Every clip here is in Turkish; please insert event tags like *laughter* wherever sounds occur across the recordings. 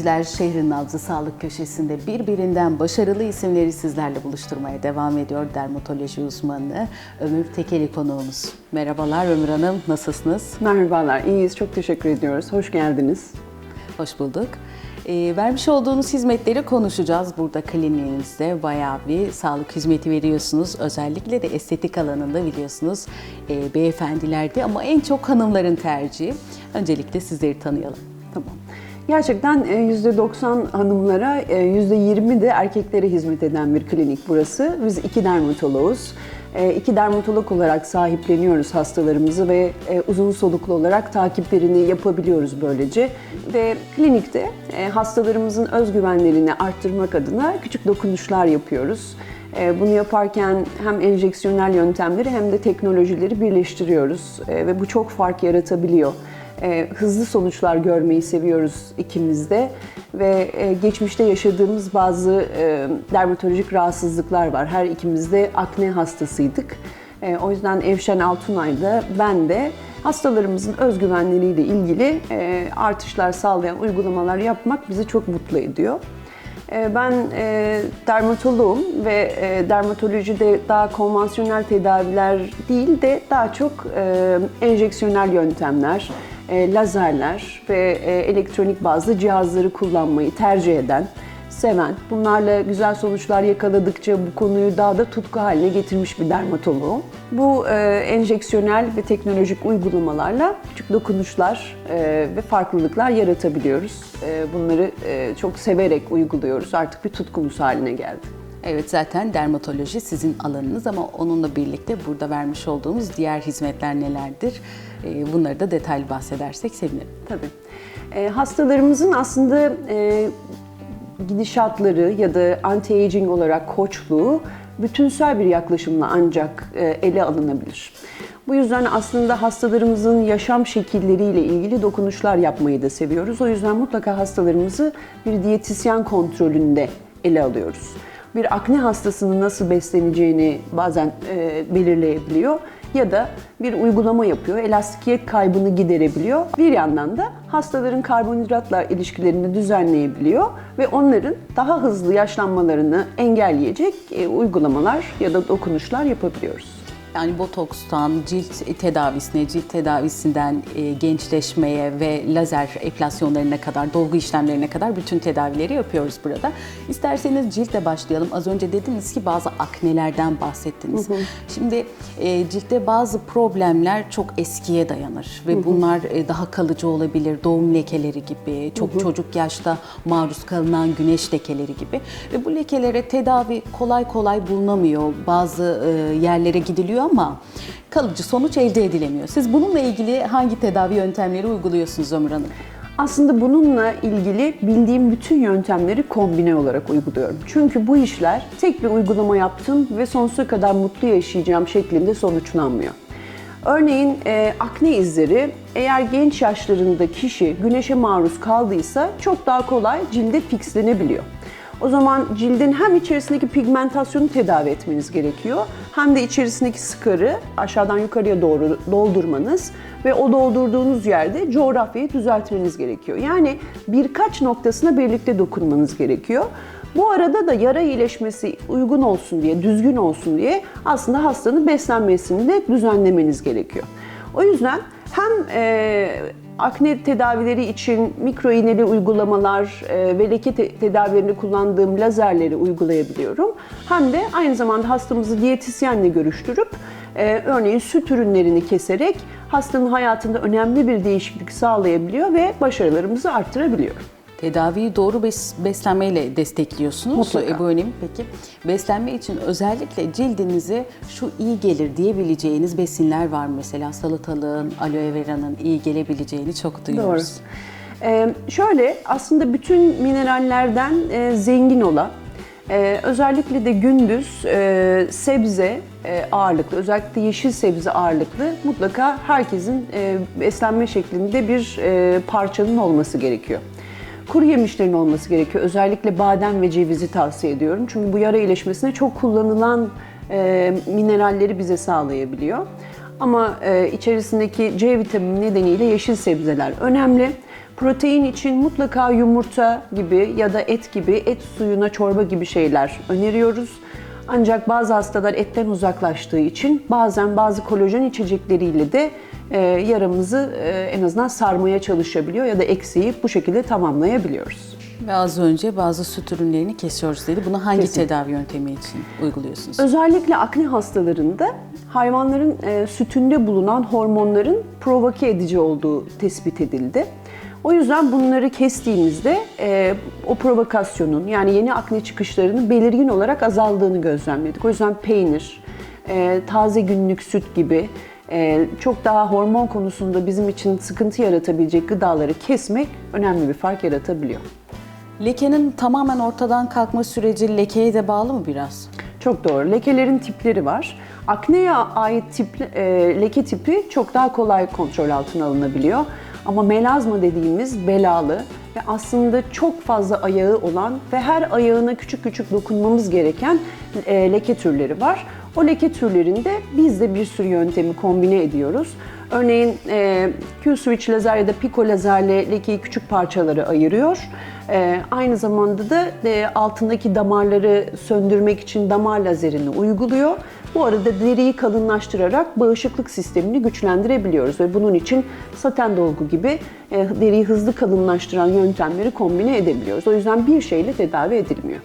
İzleyiciler, şehrin nabzı sağlık köşesinde birbirinden başarılı isimleri sizlerle buluşturmaya devam ediyor dermatoloji uzmanı Ömür Tekeli konuğumuz. Merhabalar Ömür Hanım, nasılsınız? Merhabalar, iyiyiz. Çok teşekkür ediyoruz. Hoş geldiniz. Hoş bulduk. Ee, vermiş olduğunuz hizmetleri konuşacağız. Burada kliniğinizde bayağı bir sağlık hizmeti veriyorsunuz. Özellikle de estetik alanında biliyorsunuz e, beyefendilerde ama en çok hanımların tercihi. Öncelikle sizleri tanıyalım. Tamam. Gerçekten e, %90 hanımlara, e, %20 de erkeklere hizmet eden bir klinik burası. Biz iki dermatoloğuz. E, İki dermatolog olarak sahipleniyoruz hastalarımızı ve e, uzun soluklu olarak takiplerini yapabiliyoruz böylece. Ve klinikte e, hastalarımızın özgüvenlerini arttırmak adına küçük dokunuşlar yapıyoruz. E, Bunu yaparken hem enjeksiyonel yöntemleri hem de teknolojileri birleştiriyoruz E, ve bu çok fark yaratabiliyor. E, hızlı sonuçlar görmeyi seviyoruz ikimiz de ve e, geçmişte yaşadığımız bazı e, dermatolojik rahatsızlıklar var. Her ikimiz de akne hastasıydık. E, o yüzden Evşen Altunay da ben de hastalarımızın özgüvenleriyle ilgili e, artışlar sağlayan uygulamalar yapmak bizi çok mutlu ediyor. E, Ben e, dermatoloğum ve e, dermatolojide daha konvansiyonel tedaviler değil de daha çok e, enjeksiyonel yöntemler, e, lazerler ve e, elektronik bazlı cihazları kullanmayı tercih eden, seven, bunlarla güzel sonuçlar yakaladıkça bu konuyu daha da tutku haline getirmiş bir dermatoloğum. Bu e, enjeksiyonel ve teknolojik uygulamalarla küçük dokunuşlar e, ve farklılıklar yaratabiliyoruz. E, bunları e, çok severek uyguluyoruz. Artık bir tutkumuz haline geldi. Evet zaten dermatoloji sizin alanınız ama onunla birlikte burada vermiş olduğumuz diğer hizmetler nelerdir? Ee, Bunları da detaylı bahsedersek sevinirim. Tabii. E, hastalarımızın aslında e, gidişatları ya da anti-aging olarak koçluğu bütünsel bir yaklaşımla ancak e, ele alınabilir. Bu yüzden aslında hastalarımızın yaşam şekilleriyle ilgili dokunuşlar yapmayı da seviyoruz. O yüzden mutlaka hastalarımızı bir diyetisyen kontrolünde ele alıyoruz. Bir akne hastasının nasıl besleneceğini bazen e, belirleyebiliyor ya da bir uygulama yapıyor, elastikiyet kaybını giderebiliyor. Bir yandan da hastaların karbonhidratla ilişkilerini düzenleyebiliyor ve onların daha hızlı yaşlanmalarını engelleyecek e, uygulamalar ya da dokunuşlar yapabiliyoruz. Yani botokstan cilt tedavisine, cilt tedavisinden e, gençleşmeye ve lazer epilasyonlarına kadar, dolgu işlemlerine kadar bütün tedavileri yapıyoruz burada. İsterseniz ciltle başlayalım. Az önce dediniz ki bazı aknelerden bahsettiniz. Şimdi e, ciltte bazı problemler çok eskiye dayanır ve bunlar e, daha kalıcı olabilir. Doğum lekeleri gibi, çok çocuk yaşta maruz kalınan güneş lekeleri gibi ve bu lekelere tedavi kolay kolay bulunamıyor. Bazı e, yerlere gidiliyor ama kalıcı sonuç elde edilemiyor. Siz bununla ilgili hangi tedavi yöntemleri uyguluyorsunuz Ömür Hanım? Aslında bununla ilgili bildiğim bütün yöntemleri kombine olarak uyguluyorum. Çünkü bu işler tek bir uygulama yaptım ve sonsuza kadar mutlu yaşayacağım şeklinde sonuçlanmıyor. Örneğin e, akne izleri eğer genç yaşlarında kişi güneşe maruz kaldıysa çok daha kolay cilde fixlenebiliyor. O zaman cildin hem içerisindeki pigmentasyonu tedavi etmeniz gerekiyor hem de içerisindeki sıkarı aşağıdan yukarıya doğru doldurmanız ve o doldurduğunuz yerde coğrafyayı düzeltmeniz gerekiyor. Yani birkaç noktasına birlikte dokunmanız gerekiyor. Bu arada da yara iyileşmesi uygun olsun diye, düzgün olsun diye aslında hastanın beslenmesini de düzenlemeniz gerekiyor. O yüzden hem akne tedavileri için mikro iğneli uygulamalar e, ve leke te- tedavilerinde kullandığım lazerleri uygulayabiliyorum. Hem de aynı zamanda hastamızı diyetisyenle görüştürüp e, örneğin süt ürünlerini keserek hastanın hayatında önemli bir değişiklik sağlayabiliyor ve başarılarımızı arttırabiliyor. Tedaviyi doğru bes- beslenmeyle destekliyorsunuz. Mutlaka. E, bu önemli. Peki beslenme için özellikle cildinize şu iyi gelir diyebileceğiniz besinler var mı? Mesela salatalığın, aloe vera'nın iyi gelebileceğini çok duyuyoruz. Ee, şöyle aslında bütün minerallerden e, zengin olan e, özellikle de gündüz e, sebze e, ağırlıklı özellikle yeşil sebze ağırlıklı mutlaka herkesin e, beslenme şeklinde bir e, parçanın olması gerekiyor. Kuru yemişlerin olması gerekiyor. Özellikle badem ve cevizi tavsiye ediyorum. Çünkü bu yara iyileşmesine çok kullanılan e, mineralleri bize sağlayabiliyor. Ama e, içerisindeki C vitamini nedeniyle yeşil sebzeler önemli. Protein için mutlaka yumurta gibi ya da et gibi, et suyuna çorba gibi şeyler öneriyoruz. Ancak bazı hastalar etten uzaklaştığı için bazen bazı kolajen içecekleriyle de e, yaramızı e, en azından sarmaya çalışabiliyor ya da eksiği bu şekilde tamamlayabiliyoruz. Ve az önce bazı süt ürünlerini kesiyoruz dedi. Bunu hangi Kesin. tedavi yöntemi için uyguluyorsunuz? Özellikle akne hastalarında hayvanların e, sütünde bulunan hormonların provoke edici olduğu tespit edildi. O yüzden bunları kestiğimizde e, o provokasyonun yani yeni akne çıkışlarının belirgin olarak azaldığını gözlemledik. O yüzden peynir, e, taze günlük süt gibi e, çok daha hormon konusunda bizim için sıkıntı yaratabilecek gıdaları kesmek önemli bir fark yaratabiliyor. Lekenin tamamen ortadan kalkma süreci lekeye de bağlı mı biraz? Çok doğru. Lekelerin tipleri var. Akneye ait tip, e, leke tipi çok daha kolay kontrol altına alınabiliyor. Ama melazma dediğimiz belalı ve aslında çok fazla ayağı olan ve her ayağına küçük küçük dokunmamız gereken e, leke türleri var. O leke türlerinde biz de bir sürü yöntemi kombine ediyoruz. Örneğin e, Q-switch lazer ya da Pico lazerle lekeyi küçük parçalara ayırıyor. E, aynı zamanda da e, altındaki damarları söndürmek için damar lazerini uyguluyor. Bu arada deriyi kalınlaştırarak bağışıklık sistemini güçlendirebiliyoruz ve bunun için saten dolgu gibi e, deriyi hızlı kalınlaştıran yöntemleri kombine edebiliyoruz. O yüzden bir şeyle tedavi edilmiyor.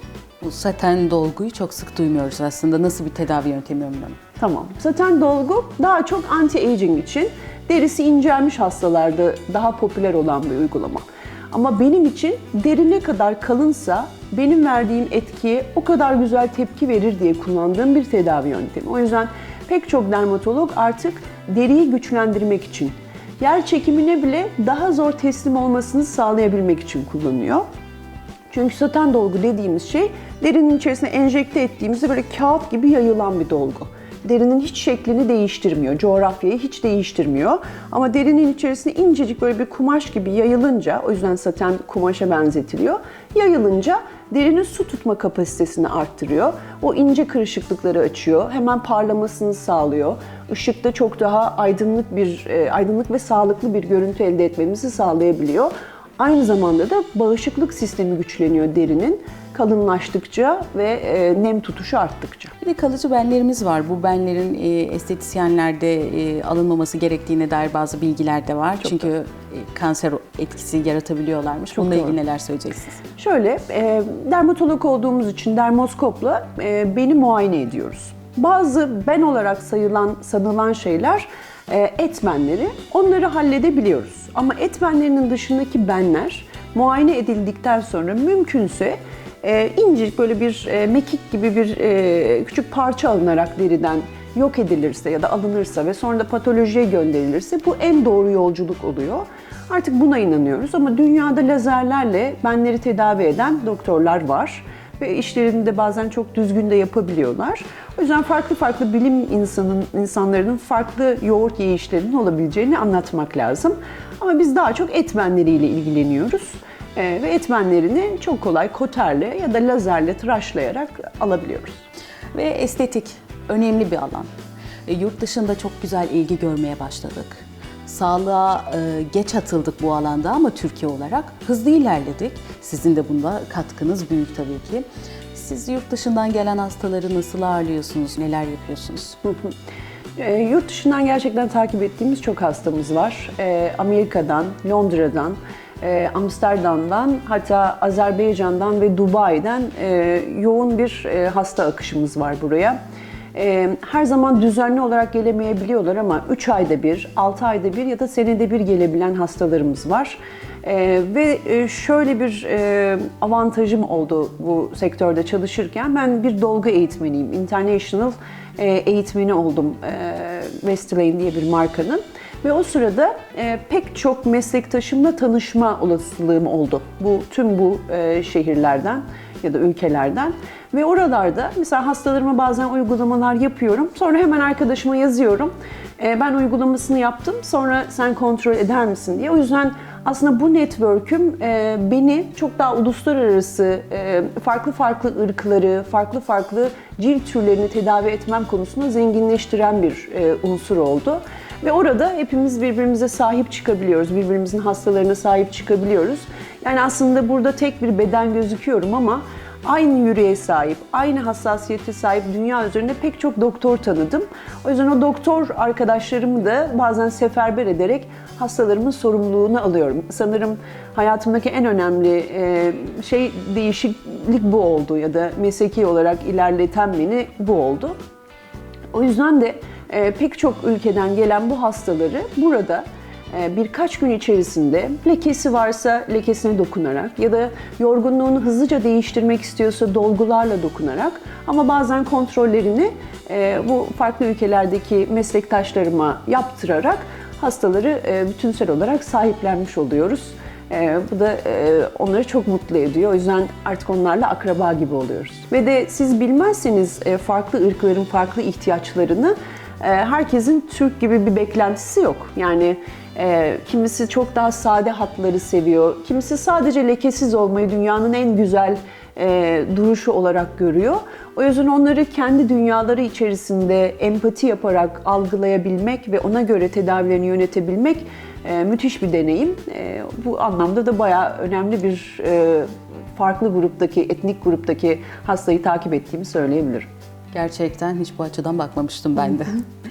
Bu saten dolguyu çok sık duymuyoruz aslında. Nasıl bir tedavi yöntemi önemli? Tamam. Saten dolgu daha çok anti-aging için derisi incelmiş hastalarda daha popüler olan bir uygulama. Ama benim için deri ne kadar kalınsa benim verdiğim etkiye o kadar güzel tepki verir diye kullandığım bir tedavi yöntemi. O yüzden pek çok dermatolog artık deriyi güçlendirmek için, yer çekimine bile daha zor teslim olmasını sağlayabilmek için kullanıyor. Çünkü saten dolgu dediğimiz şey derinin içerisine enjekte ettiğimizde böyle kağıt gibi yayılan bir dolgu. Derinin hiç şeklini değiştirmiyor, coğrafyayı hiç değiştirmiyor. Ama derinin içerisine incecik böyle bir kumaş gibi yayılınca, o yüzden saten kumaşa benzetiliyor. Yayılınca derinin su tutma kapasitesini arttırıyor. O ince kırışıklıkları açıyor, hemen parlamasını sağlıyor. Işıkta çok daha aydınlık bir, e, aydınlık ve sağlıklı bir görüntü elde etmemizi sağlayabiliyor. Aynı zamanda da bağışıklık sistemi güçleniyor derinin kalınlaştıkça ve e, nem tutuşu arttıkça. Bir de kalıcı benlerimiz var. Bu benlerin e, estetisyenlerde e, alınmaması gerektiğine dair bazı bilgiler de var. Çünkü e, kanser etkisi yaratabiliyorlarmış. Çok Bununla ilgili doğru. neler söyleyeceksiniz? Şöyle, dermatolog olduğumuz için dermoskopla beni muayene ediyoruz. Bazı ben olarak sayılan, sanılan şeyler etmenleri, onları halledebiliyoruz. Ama etmenlerinin dışındaki benler muayene edildikten sonra mümkünse e, böyle bir e, mekik gibi bir e, küçük parça alınarak deriden yok edilirse ya da alınırsa ve sonra da patolojiye gönderilirse bu en doğru yolculuk oluyor. Artık buna inanıyoruz ama dünyada lazerlerle benleri tedavi eden doktorlar var ve işlerini de bazen çok düzgün de yapabiliyorlar. O yüzden farklı farklı bilim insanın insanların farklı yoğurt yiyişlerinin olabileceğini anlatmak lazım. Ama biz daha çok etmenleriyle ilgileniyoruz. Ee, ve etmenlerini çok kolay koterle ya da lazerle tıraşlayarak alabiliyoruz. Ve estetik önemli bir alan. E, yurt dışında çok güzel ilgi görmeye başladık. Sağlığa e, geç atıldık bu alanda ama Türkiye olarak hızlı ilerledik. Sizin de bunda katkınız büyük tabii ki. Siz yurt dışından gelen hastaları nasıl ağırlıyorsunuz, neler yapıyorsunuz? *laughs* E, yurt dışından gerçekten takip ettiğimiz çok hastamız var. E, Amerika'dan, Londra'dan, e, Amsterdam'dan hatta Azerbaycan'dan ve Dubai'den e, yoğun bir e, hasta akışımız var buraya. E, her zaman düzenli olarak gelemeyebiliyorlar ama 3 ayda bir, 6 ayda bir ya da senede bir gelebilen hastalarımız var. E, ve şöyle bir e, avantajım oldu bu sektörde çalışırken. Ben bir dolgu eğitmeniyim. International e, eğitmeni oldum e, Restylane diye bir markanın. Ve o sırada e, pek çok meslektaşımla tanışma olasılığım oldu. Bu tüm bu e, şehirlerden ya da ülkelerden. Ve oralarda mesela hastalarıma bazen uygulamalar yapıyorum. Sonra hemen arkadaşıma yazıyorum. E, ben uygulamasını yaptım. Sonra sen kontrol eder misin diye. O yüzden aslında bu network'üm e, beni çok daha uluslararası e, farklı farklı ırkları, farklı farklı cilt türlerini tedavi etmem konusunda zenginleştiren bir e, unsur oldu. Ve orada hepimiz birbirimize sahip çıkabiliyoruz, birbirimizin hastalarına sahip çıkabiliyoruz. Yani aslında burada tek bir beden gözüküyorum ama aynı yüreğe sahip, aynı hassasiyete sahip dünya üzerinde pek çok doktor tanıdım. O yüzden o doktor arkadaşlarımı da bazen seferber ederek hastalarımın sorumluluğunu alıyorum. Sanırım hayatımdaki en önemli e, şey değişiklik bu oldu ya da mesleki olarak ilerleten beni bu oldu. O yüzden de e, pek çok ülkeden gelen bu hastaları burada e, birkaç gün içerisinde lekesi varsa lekesine dokunarak ya da yorgunluğunu hızlıca değiştirmek istiyorsa dolgularla dokunarak ama bazen kontrollerini e, bu farklı ülkelerdeki meslektaşlarıma yaptırarak hastaları e, bütünsel olarak sahiplenmiş oluyoruz. E, bu da e, onları çok mutlu ediyor. O yüzden artık onlarla akraba gibi oluyoruz. Ve de siz bilmezseniz e, farklı ırkların farklı ihtiyaçlarını herkesin Türk gibi bir beklentisi yok. Yani e, kimisi çok daha sade hatları seviyor. Kimisi sadece lekesiz olmayı dünyanın en güzel e, duruşu olarak görüyor. O yüzden onları kendi dünyaları içerisinde empati yaparak algılayabilmek ve ona göre tedavilerini yönetebilmek e, müthiş bir deneyim. E, bu anlamda da bayağı önemli bir e, farklı gruptaki, etnik gruptaki hastayı takip ettiğimi söyleyebilirim. Gerçekten hiç bu açıdan bakmamıştım ben de.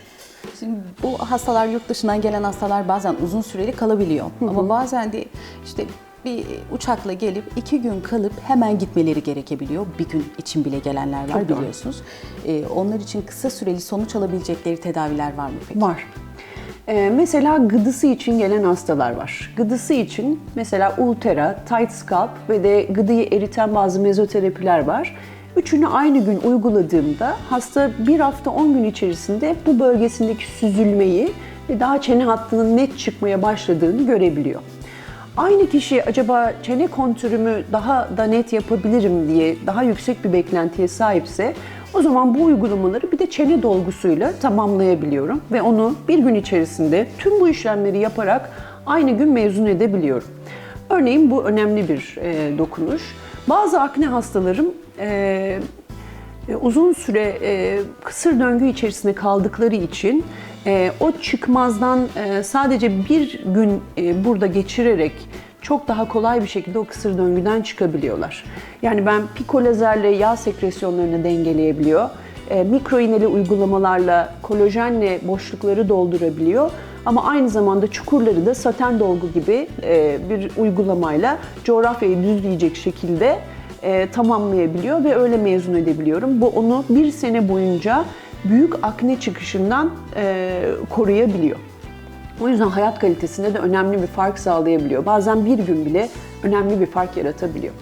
*laughs* Şimdi bu hastalar yurt dışından gelen hastalar bazen uzun süreli kalabiliyor. Ama bazen de işte bir uçakla gelip iki gün kalıp hemen gitmeleri gerekebiliyor. Bir gün için bile gelenler var Çok biliyorsunuz. Ee, onlar için kısa süreli sonuç alabilecekleri tedaviler var mı peki? Var. Ee, mesela gıdısı için gelen hastalar var. Gıdısı için mesela Ultera, Tight Scalp ve de gıdıyı eriten bazı mezoterapiler var. Üçünü aynı gün uyguladığımda hasta bir hafta 10 gün içerisinde bu bölgesindeki süzülmeyi ve daha çene hattının net çıkmaya başladığını görebiliyor. Aynı kişi acaba çene kontürümü daha da net yapabilirim diye daha yüksek bir beklentiye sahipse o zaman bu uygulamaları bir de çene dolgusuyla tamamlayabiliyorum ve onu bir gün içerisinde tüm bu işlemleri yaparak aynı gün mezun edebiliyorum. Örneğin bu önemli bir e, dokunuş. Bazı akne hastalarım e, e, uzun süre e, kısır döngü içerisinde kaldıkları için e, o çıkmazdan e, sadece bir gün e, burada geçirerek çok daha kolay bir şekilde o kısır döngüden çıkabiliyorlar. Yani ben pikolazerle yağ sekresyonlarını dengeleyebiliyor. E, mikro iğneli uygulamalarla kolajenle boşlukları doldurabiliyor. Ama aynı zamanda çukurları da saten dolgu gibi e, bir uygulamayla coğrafyayı düzleyecek şekilde e, tamamlayabiliyor ve öyle mezun edebiliyorum. Bu onu bir sene boyunca büyük akne çıkışından e, koruyabiliyor. O yüzden hayat kalitesinde de önemli bir fark sağlayabiliyor. Bazen bir gün bile önemli bir fark yaratabiliyor.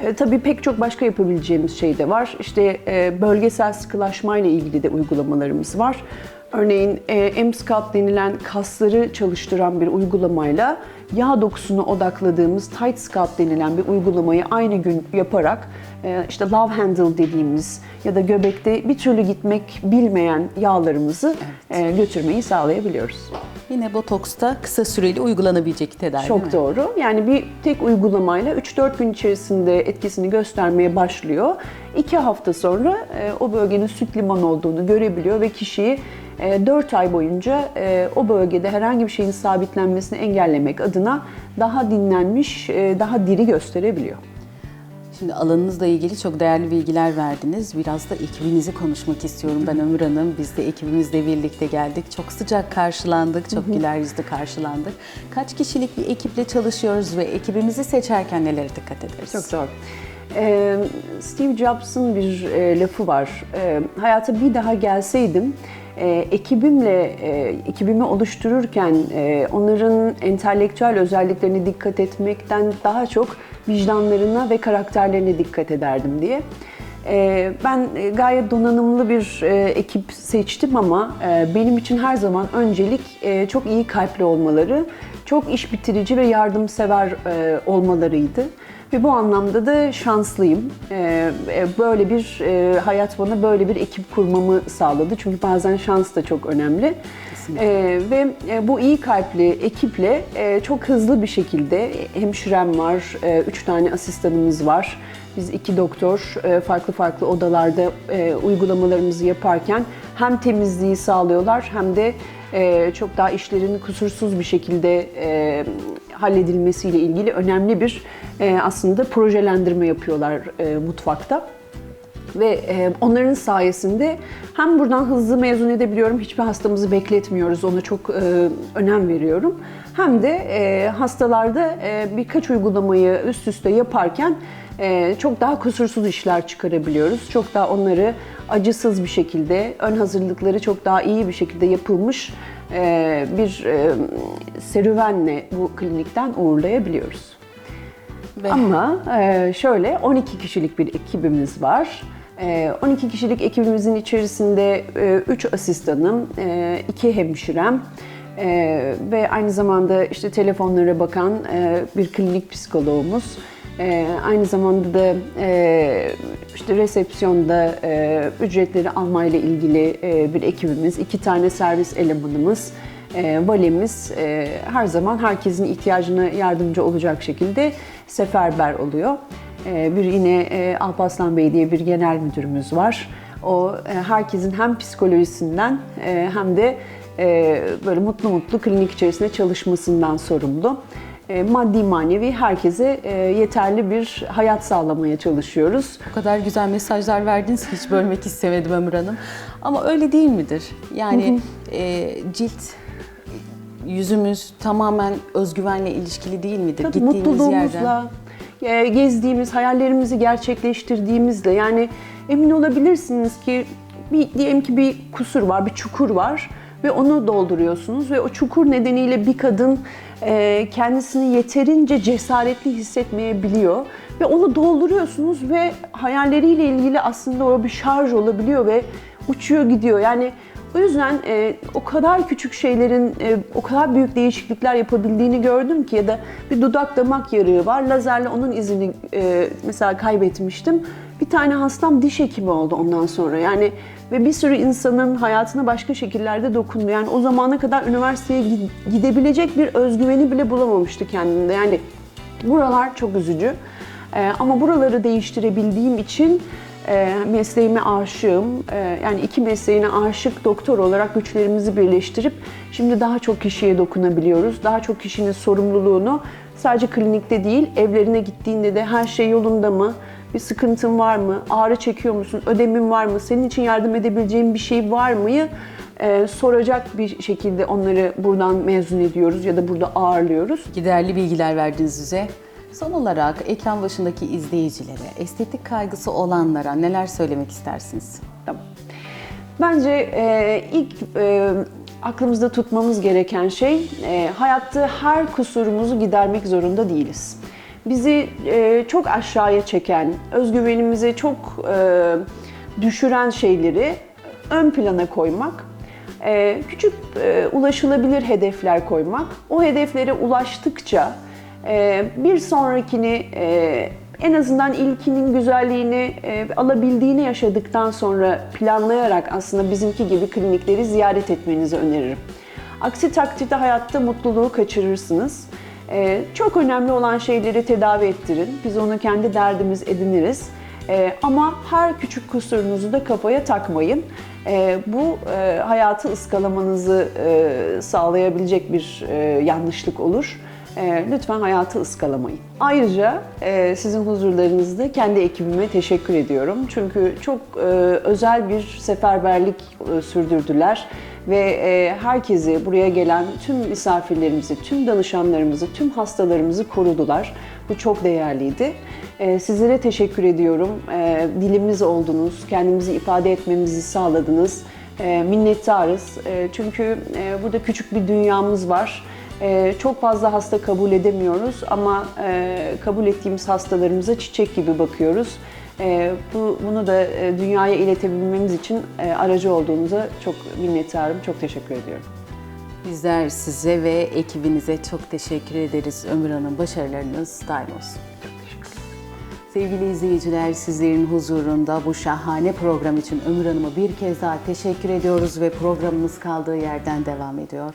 E, tabii pek çok başka yapabileceğimiz şey de var. İşte e, bölgesel sıkılaşma ile ilgili de uygulamalarımız var. Örneğin e, denilen kasları çalıştıran bir uygulamayla yağ dokusuna odakladığımız Tight Scalp denilen bir uygulamayı aynı gün yaparak e, işte love handle dediğimiz ya da göbekte bir türlü gitmek bilmeyen yağlarımızı e, götürmeyi sağlayabiliyoruz. Yine botoksta kısa süreli uygulanabilecek tedavi? Çok doğru. Yani bir tek uygulamayla 3-4 gün içerisinde etkisini göstermeye başlıyor. 2 hafta sonra e, o bölgenin süt liman olduğunu görebiliyor ve kişiyi 4 ay boyunca e, o bölgede herhangi bir şeyin sabitlenmesini engellemek adına daha dinlenmiş, e, daha diri gösterebiliyor. Şimdi alanınızla ilgili çok değerli bilgiler verdiniz. Biraz da ekibinizi konuşmak istiyorum ben Ömür Hanım. Biz de ekibimizle birlikte geldik. Çok sıcak karşılandık, çok güler yüzlü karşılandık. Kaç kişilik bir ekiple çalışıyoruz ve ekibimizi seçerken nelere dikkat ederiz? Çok doğru. Ee, Steve Jobs'ın bir e, lafı var. Hayata bir daha gelseydim, e, ekibimle, e, ekibimi oluştururken e, onların entelektüel özelliklerine dikkat etmekten daha çok vicdanlarına ve karakterlerine dikkat ederdim diye. Ee, Ben e, gayet donanımlı bir e, ekip seçtim ama e, benim için her zaman öncelik e, çok iyi kalpli olmaları, çok iş bitirici ve yardımsever e, olmalarıydı. Ve bu anlamda da şanslıyım. Ee, e, Böyle bir e, hayat bana böyle bir ekip kurmamı sağladı. Çünkü bazen şans da çok önemli. Ee, ve e, bu iyi kalpli ekiple çok hızlı bir şekilde hemşirem var, üç tane asistanımız var. Biz iki doktor farklı farklı odalarda uygulamalarımızı yaparken hem temizliği sağlıyorlar hem de çok daha işlerin kusursuz bir şekilde halledilmesiyle ilgili önemli bir e, aslında projelendirme yapıyorlar e, mutfakta. Ve e, onların sayesinde hem buradan hızlı mezun edebiliyorum, hiçbir hastamızı bekletmiyoruz, ona çok e, önem veriyorum. Hem de e, hastalarda birkaç uygulamayı üst üste yaparken çok daha kusursuz işler çıkarabiliyoruz. Çok daha onları acısız bir şekilde, ön hazırlıkları çok daha iyi bir şekilde yapılmış e, bir e, serüvenle bu klinikten uğurlayabiliyoruz. Ve Ama e, şöyle 12 kişilik bir ekibimiz var. E, 12 kişilik ekibimizin içerisinde 3 asistanım, 2 hemşirem ve aynı zamanda işte telefonlara bakan bir klinik psikoloğumuz. E, Aynı zamanda da e, işte resepsiyonda e, ücretleri almayla ilgili e, bir ekibimiz, iki tane servis elemanımız, e, valemiz e, her zaman herkesin ihtiyacına yardımcı olacak şekilde seferber oluyor. E, bir yine e, Alparslan Bey diye bir genel müdürümüz var. O e, herkesin hem psikolojisinden e, hem de e, böyle mutlu mutlu klinik içerisinde çalışmasından sorumlu. E, maddi manevi herkese e, yeterli bir hayat sağlamaya çalışıyoruz. o kadar güzel mesajlar verdiniz ki hiç bölmek istemedim Ömür Hanım. Ama öyle değil midir? Yani e, cilt yüzümüz tamamen özgüvenle ilişkili değil midir? Tabii Gittiğimiz mutluluğumuzla, e, gezdiğimiz, hayallerimizi gerçekleştirdiğimizle yani emin olabilirsiniz ki bir diyelim ki bir kusur var, bir çukur var ve onu dolduruyorsunuz ve o çukur nedeniyle bir kadın e, kendisini yeterince cesaretli hissetmeyebiliyor ve onu dolduruyorsunuz ve hayalleriyle ilgili aslında o bir şarj olabiliyor ve uçuyor gidiyor. Yani o yüzden e, o kadar küçük şeylerin e, o kadar büyük değişiklikler yapabildiğini gördüm ki ya da bir dudak damak yarığı var. Lazerle onun izini e, mesela kaybetmiştim. Bir tane hastam diş hekimi oldu ondan sonra. Yani ve bir sürü insanın hayatına başka şekillerde dokundu. Yani o zamana kadar üniversiteye gi- gidebilecek bir özgüveni bile bulamamıştı kendinde. Yani buralar çok üzücü. E, ama buraları değiştirebildiğim için e, mesleğime aşığım. E, yani iki mesleğine aşık doktor olarak güçlerimizi birleştirip şimdi daha çok kişiye dokunabiliyoruz. Daha çok kişinin sorumluluğunu sadece klinikte değil, evlerine gittiğinde de her şey yolunda mı? Bir sıkıntın var mı? Ağrı çekiyor musun? Ödemin var mı? Senin için yardım edebileceğim bir şey var mıyı? e, soracak bir şekilde onları buradan mezun ediyoruz ya da burada ağırlıyoruz. Giderli bilgiler verdiniz bize. Son olarak ekran başındaki izleyicilere, estetik kaygısı olanlara neler söylemek istersiniz? Tamam. Bence e, ilk e, aklımızda tutmamız gereken şey e, hayatta her kusurumuzu gidermek zorunda değiliz. Bizi e, çok aşağıya çeken, özgüvenimizi çok e, düşüren şeyleri ön plana koymak, e, küçük e, ulaşılabilir hedefler koymak, o hedeflere ulaştıkça e, bir sonrakini e, en azından ilkinin güzelliğini e, alabildiğini yaşadıktan sonra planlayarak aslında bizimki gibi klinikleri ziyaret etmenizi öneririm. Aksi takdirde hayatta mutluluğu kaçırırsınız. E, çok önemli olan şeyleri tedavi ettirin. Biz onu kendi derdimiz ediniriz. E, ama her küçük kusurunuzu da kafaya takmayın. E, bu e, hayatı ıskalamanızı e, sağlayabilecek bir e, yanlışlık olur. E, lütfen hayatı ıskalamayın. Ayrıca e, sizin huzurlarınızda kendi ekibime teşekkür ediyorum. Çünkü çok e, özel bir seferberlik e, sürdürdüler ve e, herkesi buraya gelen tüm misafirlerimizi, tüm danışanlarımızı, tüm hastalarımızı korudular. Bu çok değerliydi. E, sizlere teşekkür ediyorum. E, dilimiz oldunuz, kendimizi ifade etmemizi sağladınız. Minnettarız. Çünkü burada küçük bir dünyamız var. Ee, çok fazla hasta kabul edemiyoruz ama e, kabul ettiğimiz hastalarımıza çiçek gibi bakıyoruz. E, bu, bunu da e, dünyaya iletebilmemiz için e, aracı olduğunuza çok minnettarım, çok teşekkür ediyorum. Bizler size ve ekibinize çok teşekkür ederiz Ömür Hanım. Başarılarınız daim olsun. Sevgili izleyiciler sizlerin huzurunda bu şahane program için Ömür Hanım'a bir kez daha teşekkür ediyoruz ve programımız kaldığı yerden devam ediyor.